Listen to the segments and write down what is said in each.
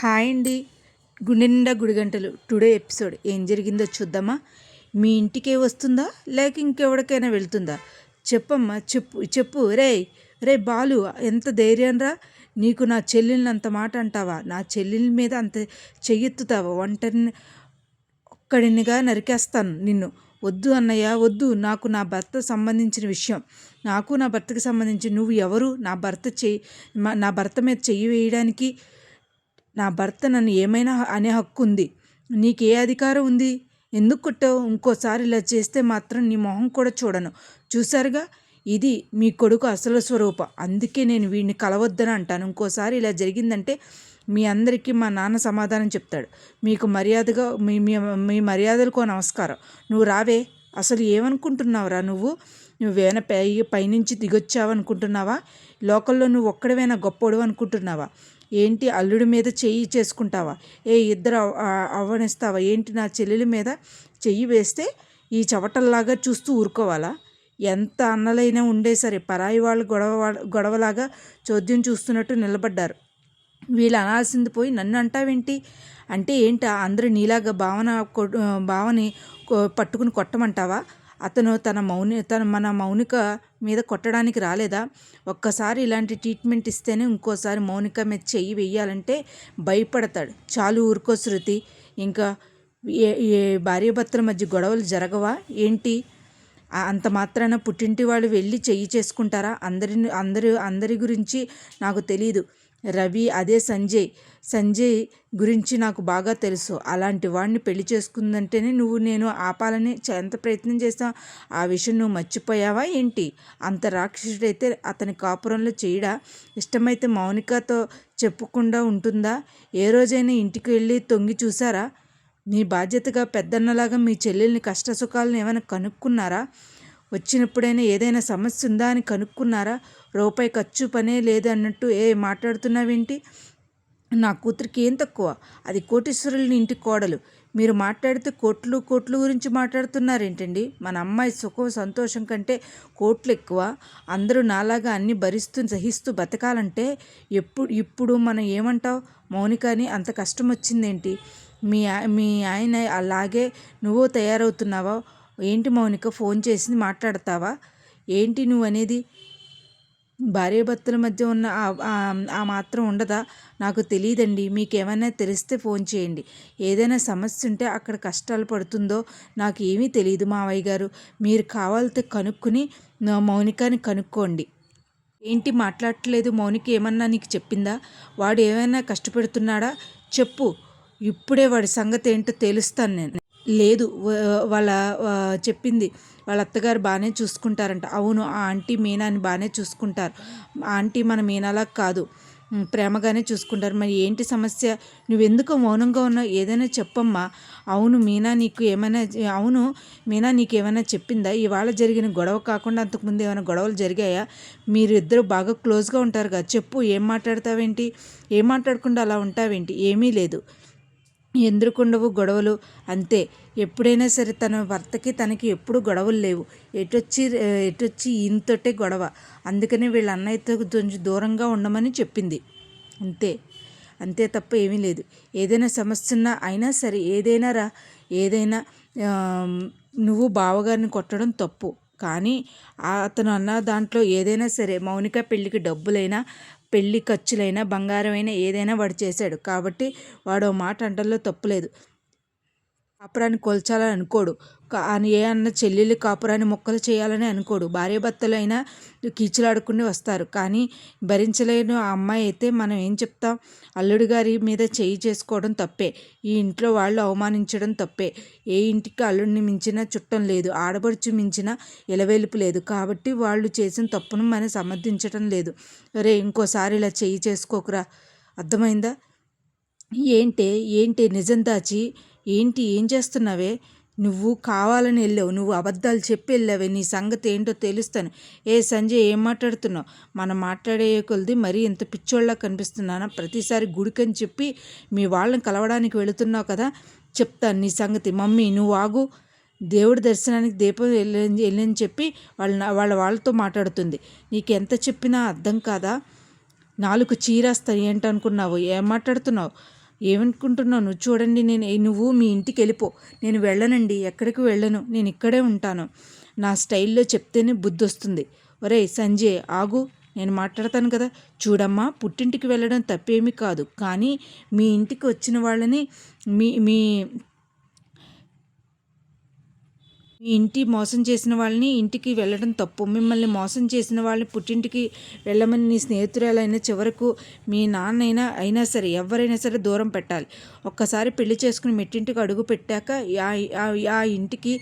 Hi అండి. గుండెండా గుడిగంటలు today episode ఏం జరిగిందో చూద్దామా? మీ ఇంటికే వస్తుందా? లేక ఇంకెవరికైనా వెళ్తుందా? చెప్పమ్మా చెప్పు చెప్పు. రే రే బాలు ఎంత ధైర్యం రా. నీకు నా చెల్లెల్ని అంత మాట అంటావా? నా చెల్లెల మీద అంత చెయ్యెత్తుతావా? ఒంటరిని ఒక్కడినిగా నరికేస్తాను నిన్ను. వద్దు అన్నయ్య వద్దు. నాకు నా భర్త సంబంధించిన విషయం. నాకు నా భర్తకి సంబంధించి నువ్వు ఎవరు? నా భర్త చెయ్యి నా భర్త మీద చెయ్యి వేయడానికి నా భర్త నన్ను ఏమైనా అనే హక్కు ఉంది. నీకు ఏ అధికారం ఉంది. ఎందుకు కొట్టావు? ఇంకోసారి ఇలా చేస్తే మాత్రం నీ మొహం కూడా చూడను. చూసారుగా ఇది మీ కొడుకు అసలు స్వరూపం. అందుకే నేను వీడిని కలవద్దని అంటాను. ఇంకోసారి ఇలా జరిగిందంటే మీ అందరికీ మా నాన్న సమాధానం చెప్తాడు. మీకు మర్యాదగా మీ మీ మర్యాదలకు నమస్కారం. నువ్వు రావే. అసలు ఏమనుకుంటున్నావురా నువ్వు? నువ్వేమైనా పై పైనుంచి దిగొచ్చావు అనుకుంటున్నావా లోకల్లో నువ్వు ఒక్కడవేనా గొప్పోడు అనుకుంటున్నావా? ఏంటి అల్లుడి మీద చెయ్యి చేసుకుంటావా? ఏ ఇద్దరు అవ్వనిస్తావా ఏంటి నా చెల్లెలి మీద చెయ్యి వేస్తే ఈ చవటల్లాగా చూస్తూ ఊరుకోవాలా? ఎంత అన్నలైనా ఉండే సరే పరాయి వాళ్ళు గొడవ గొడవలాగా చోద్యం చూస్తున్నట్టు నిలబడ్డారు. వీళ్ళు అనాల్సింది పోయి నన్ను అంటావేంటి? అంటే ఏంటా అందరూ నీలాగా భావన భావని పట్టుకుని కొట్టమంటావా? అతను తన మౌని తన మన మౌనిక మీద కొట్టడానికి రాలేదా? ఒక్కసారి ఇలాంటి ట్రీట్మెంట్ ఇస్తేనే ఇంకోసారి మౌనిక మీద చెయ్యి వెయ్యాలంటే భయపడతాడు. చాలు ఊరుకో శృతి. ఇంకా ఏ ఏ భార్యాభర్తల మధ్య గొడవలు జరగవా? ఏంటి? అంత మాత్రాన పుట్టింటి వాళ్ళు వెళ్ళి చెయ్యి చేసుకుంటారా? అందరిని అందరి అందరి గురించి నాకు తెలియదు రవి అదే సంజయ్. సంజయ్ గురించి నాకు బాగా తెలుసు. అలాంటి వాడిని పెళ్ళి చేసుకుందంటేనే నువ్వు నేను ఆపాలని ఎంత ప్రయత్నం చేస్తావు ఆ విషయం నువ్వు మర్చిపోయావా ఏంటి? అంత రాక్షసుడైతే అతని కాపురంలో చేయడా? ఇష్టమైతే మౌనికతో చెప్పకుండా ఉంటుందా? ఏ రోజైనా ఇంటికి వెళ్ళి తొంగి చూసారా మీ బాధ్యతగా పెద్దన్నలాగా మీ చెల్లెల్ని కష్టసుఖాలను ఏమైనా కనుక్కున్నారా? వచ్చినప్పుడైనా ఏదైనా సమస్య ఉందా అని కనుక్కున్నారా? రూపాయి ఖర్చు పనే లేదు అన్నట్టు ఏ మాట్లాడుతున్నావేంటి? నా కూతురికి ఏం తక్కువ? అది కోటీశ్వరులని ఇంటి కోడలు. మీరు మాట్లాడితే కోట్లు కోట్లు గురించి మాట్లాడుతున్నారేంటండి? మన అమ్మాయి సుఖం సంతోషం కంటే కోట్లు ఎక్కువ. అందరూ నాలాగా అన్ని భరిస్తూ సహిస్తూ బతకాలంటే ఎప్పుడు ఇప్పుడు మనం ఏమంటావు మౌనికని అంత కష్టం వచ్చిందేంటి మీ మీ ఆయన అలాగే నువ్వు తయారవుతున్నావా? ఏంటి మౌనిక ఫోన్ చేసింది మాట్లాడతావా? ఏంటి నువ్వు అనేది? భార్యాభర్తల మధ్య ఉన్న ఆ మాత్రం ఉండదా? నాకు తెలియదండి. మీకు ఏమైనా తెలిస్తే ఫోన్ చేయండి. ఏదైనా సమస్య ఉంటే అక్కడ కష్టాలు పడుతుందో నాకు ఏమీ తెలియదు మావయ్య గారు. మీరు కావాలితే కనుక్కుని మౌనికాని కనుక్కోండి. ఏంటి మాట్లాడట్లేదు? మౌనిక ఏమన్నా నీకు చెప్పిందా? వాడు ఏమైనా కష్టపెడుతున్నాడా? చెప్పు. ఇప్పుడే వాడి సంగతి ఏంటో తెలుస్తాను నేను. లేదు. వాళ్ళ చెప్పింది. వాళ్ళ అత్తగారు బాగానే చూసుకుంటారంట. అవును ఆ ఆంటీ మీనాని బాగానే చూసుకుంటారు. ఆంటీ మన మీనాలా కాదు. ప్రేమగానే చూసుకుంటారు. మరి ఏంటి సమస్య? నువ్వెందుకు మౌనంగా ఉన్నావు? ఏదైనా చెప్పమ్మా. అవును మీనా నీకు ఏమైనా అవును మీనా నీకు ఏమైనా చెప్పిందా? ఇవాళ జరిగిన గొడవ కాకుండా అంతకుముందు ఏమైనా గొడవలు జరిగాయా? మీరు ఇద్దరు బాగా క్లోజ్గా ఉంటారు కదా చెప్పు ఏం మాట్లాడతావేంటి? ఏం మాట్లాడకుండా అలా ఉంటావేంటి? ఏమీ లేదు. ఎందుకుండవు గొడవలు? అంతే. ఎప్పుడైనా సరే తన భర్తకి తనకి ఎప్పుడు గొడవలు లేవు. ఎటొచ్చి ఎటొచ్చి ఈయనతోటే గొడవ. అందుకని వీళ్ళ అన్నయ్యతో కొంచెం దూరంగా ఉండమని చెప్పింది. అంతే. అంతే తప్ప ఏమీ లేదు. ఏదైనా సమస్య ఉన్నా అయినా సరే ఏదైనా రా ఏదైనా నువ్వు బావగారిని కొట్టడం తప్పు. కానీ అతను అన్న దాంట్లో ఏదైనా సరే మౌనిక పెళ్ళికి డబ్బులైనా పెళ్ళి ఖర్చులైనా బంగారమైనా ఏదైనా వాడు చేశాడు. కాబట్టి వాడు మాట అంటల్లో తప్పులేదు. కాపురాన్ని కొల్చాలని అనుకోడు. అని ఏ అన్న చెల్లెళ్ళు కాపురాన్ని మొక్కలు చేయాలని అనుకోడు. భార్యాభర్తలు అయినా కీచులాడుకుని వస్తారు. కానీ భరించలేని ఆ అమ్మాయి అయితే మనం ఏం చెప్తాం? అల్లుడు గారి మీద చేయి చేసుకోవడం తప్పే. ఈ ఇంట్లో వాళ్ళు అవమానించడం తప్పే. ఏ ఇంటికి అల్లుడిని మించిన చుట్టం లేదు. ఆడబడుచు మించిన ఇలవేలుపు లేదు. కాబట్టి వాళ్ళు చేసిన తప్పును మనం సమర్థించడం లేదు. రే ఇంకోసారి ఇలా చేయి చేసుకోకురా. అర్థమైందా? ఏంటి? ఏంటి? నిజం దాచి ఏంటి ఏం చేస్తున్నావే? నువ్వు కావాలని వెళ్ళావు నువ్వు అబద్ధాలు చెప్పి వెళ్ళావే నీ సంగతి ఏంటో తెలుస్తాను. ఏ సంజయ్ ఏం మాట్లాడుతున్నావు? మనం మాట్లాడే కొలది మరీ ఇంత పిచ్చోళ్ళ కనిపిస్తున్నానా? ప్రతిసారి గుడికని చెప్పి మీ వాళ్ళని కలవడానికి వెళుతున్నావు కదా? చెప్తాను నీ సంగతి. మమ్మీ నువ్వు ఆగు. దేవుడి దర్శనానికి దీపం వెళ్ళని వెళ్ళని చెప్పి వాళ్ళ వాళ్ళ వాళ్ళతో మాట్లాడుతుంది. నీకు ఎంత చెప్పినా అర్థం కాదా? నాలుగు చీరేస్తాయి ఏంటనుకున్నావు? ఏం మాట్లాడుతున్నావు? ఏమనుకుంటున్నావు? నువ్వు చూడండి నేను నువ్వు మీ ఇంటికి వెళ్ళిపో. నేను వెళ్ళనండి ఎక్కడికి వెళ్ళను నేను ఇక్కడే ఉంటాను. నా స్టైల్లో చెప్తేనే బుద్ధి వస్తుంది ఒరే సంజయ్ ఆగు నేను మాట్లాడతాను కదా. చూడమ్మా పుట్టింటికి వెళ్ళడం తప్పేమీ కాదు. కానీ మీ ఇంటికి వచ్చిన వాళ్ళని మీ మీ మీ ఇంటి మోసం చేసిన వాళ్ళని ఇంటికి వెళ్ళడం తప్పు. మిమ్మల్ని మోసం చేసిన వాళ్ళని పుట్టింటికి వెళ్ళమని నీ స్నేహితురాలైనా చివరకు మీ నాన్నైనా అయినా సరే ఎవరైనా సరే దూరం పెట్టాలి. ఒక్కసారి పెళ్ళి చేసుకుని మెట్టింటికి అడుగు పెట్టాక ఆ ఇంటికి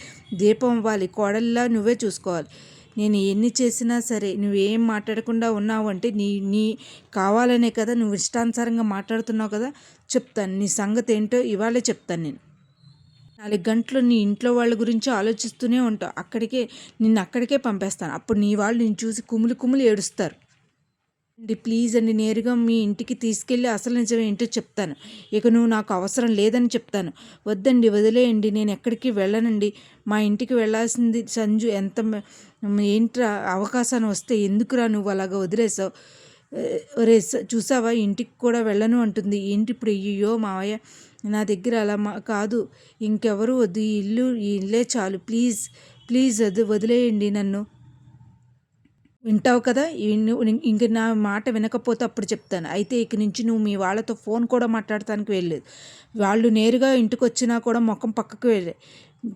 దీపం అవ్వాలి. కోడల్లా నువ్వే చూసుకోవాలి. నేను ఎన్ని చేసినా సరే నువ్వేం మాట్లాడకుండా ఉన్నావు అంటే నీ నీ కావాలనే కదా నువ్వు ఇష్టానుసారంగా మాట్లాడుతున్నావు కదా చెప్తాను. నీ సంగతి ఏంటో ఇవాళే చెప్తాను నేను. నాలుగు గంటలు నీ ఇంట్లో వాళ్ళ గురించి ఆలోచిస్తూనే ఉంటావు. అక్కడికే నిన్ను అక్కడికే పంపేస్తాను. అప్పుడు నీ వాళ్ళు నేను చూసి కుములు కుములు ఏడుస్తారు. అండి ప్లీజ్ అండి నేరుగా మీ ఇంటికి తీసుకెళ్ళి అసలు నిజం ఏంటో చెప్తాను. ఇక నువ్వు నాకు అవసరం లేదని చెప్తాను. వద్దండి వదిలేయండి నేను ఎక్కడికి వెళ్ళనండి. మా ఇంటికి వెళ్ళాల్సింది సంజు ఎంత ఏంట్రా అవకాశాన్ని వస్తే ఎందుకురా నువ్వు అలాగ వదిలేసావు? ఒరే చూసావా? ఇంటికి కూడా వెళ్ళను అంటుంది. ఏంటి ఇప్పుడు అయ్యో మావయ్య నా దగ్గర అలా మా కాదు. ఇంకెవరు వద్దు. ఈ ఇల్లు ఈ ఇల్లే చాలు. ప్లీజ్ ప్లీజ్ అది వదిలేయండి నన్ను. వింటావు కదా? ఇంక నా మాట వినకపోతే అప్పుడు చెప్తాను. అయితే ఇక నుంచి నువ్వు మీ వాళ్ళతో ఫోన్ కూడా మాట్లాడటానికి వెళ్ళలేదు. వాళ్ళు నేరుగా ఇంటికి వచ్చినా కూడా ముఖం పక్కకు వెళ్ళే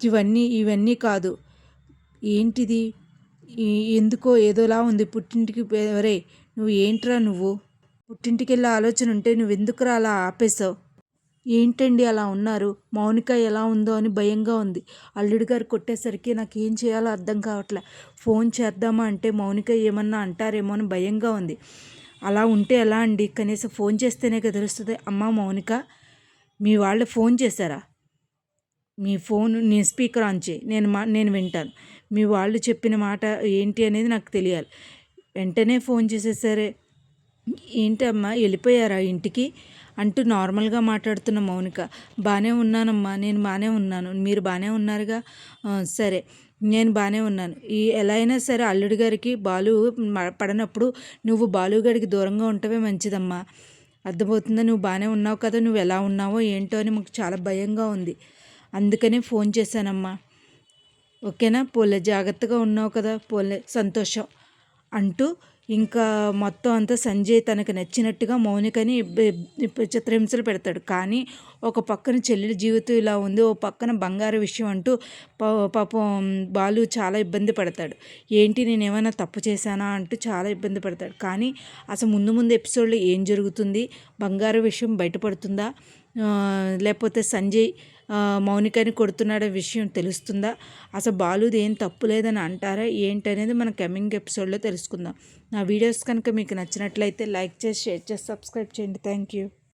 ఇవన్నీ ఇవన్నీ కాదు. ఏంటిది? ఎందుకో ఏదోలా ఉంది. పుట్టింటికి ఎవరే నువ్వు ఏంట్రా నువ్వు? పుట్టింటికెళ్ళే ఆలోచన ఉంటే నువ్వెందుకురా అలా ఆపేశావు? ఏంటండి అలా ఉన్నారు? మౌనిక ఎలా ఉందో అని భయంగా ఉంది. అల్లుడి గారు కొట్టేసరికి నాకు ఏం చేయాలో అర్థం కావట్లే. ఫోన్ చేద్దామా అంటే మౌనిక ఏమన్నా అంటారేమో అని భయంగా ఉంది. అలా ఉంటే ఎలా అండి? కనీసం ఫోన్ చేస్తేనే తెలుస్తుంది అమ్మ మౌనిక మీ వాళ్ళు ఫోన్ చేశారా? మీ ఫోన్ నేను స్పీకర్ ఆన్ చేయి. నేను మా నేను వింటాను. మీ వాళ్ళు చెప్పిన మాట ఏంటి అనేది నాకు తెలియాలి. వెంటనే ఫోన్ చేసేసరే. ఏంటమ్మా వెళ్ళిపోయారా ఇంటికి? అంటూ నార్మల్గా మాట్లాడుతున్న మౌనిక. బాగానే ఉన్నానమ్మా నేను బాగానే ఉన్నాను. మీరు బాగానే ఉన్నారుగా? సరే నేను బాగానే ఉన్నాను. ఈ ఎలా అయినా సరే అల్లుడి గారికి బాలు పడనప్పుడు నువ్వు బాలుగాడికి దూరంగా ఉంటవే మంచిదమ్మా. అర్థమవుతుందా? నువ్వు బాగానే ఉన్నావు కదా నువ్వు ఎలా ఉన్నావో ఏంటో అని మాకు చాలా భయంగా ఉంది. అందుకనే ఫోన్ చేశానమ్మా. ఓకేనా? పోలే జాగ్రత్తగా ఉన్నావు కదా పోలే సంతోషం. అంటూ ఇంకా మొత్తం అంతా సంజయ్ తనకు నచ్చినట్టుగా మౌనికని చిత్రహింసలు పెడతాడు. కానీ ఒక పక్కన చెల్లెల జీవితం ఇలా ఉంది ఓ పక్కన బంగారు విషయం అంటూ పాపం బాలు చాలా ఇబ్బంది పడతాడు. ఏంటి నేను ఏమైనా తప్పు చేశానా అంటూ చాలా ఇబ్బంది పడతాడు. కానీ అసలు ముందు ముందు ఎపిసోడ్లో ఏం జరుగుతుంది? బంగారు విషయం బయటపడుతుందా? లేకపోతే సంజయ్ మౌనికని కొడుతున్నాడే విషయం తెలుస్తుందా? అసలు బాలుది ఏం తప్పు లేదని అంటారా? ఏంటనేది మన కమింగ్ ఎపిసోడ్లో తెలుసుకుందాం. నా వీడియోస్ కనుక మీకు నచ్చినట్లయితే లైక్ చేసి షేర్ చేసి సబ్స్క్రైబ్ చేయండి. Thank you.